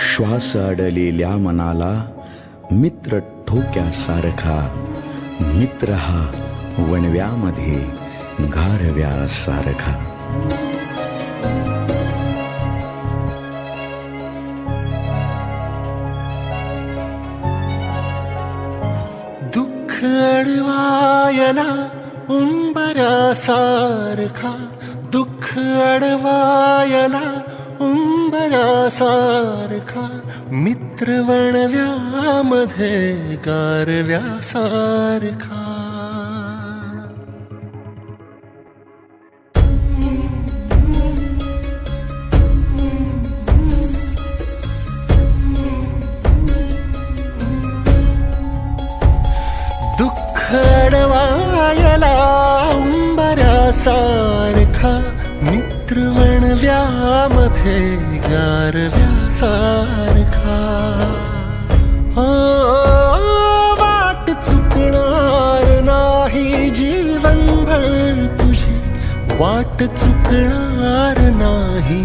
श्वास अडलेल्या मनाला मित्र ठोक्यासारखा मित्र हा वणव्यामध्ये गारव्यासारखा दुःख अडवायला उंबरासारखा दुःख अडवायला उंबरासारखा मित्र वणव्यामध्ये गारव्यासारखा. दुःख अडवायला उंबऱ्यासारखा मित्र वणव्यामध्ये गारव्यासारखा हो वाट चुकणार नाही जीवनभर तुझी वाट चुकणार नाही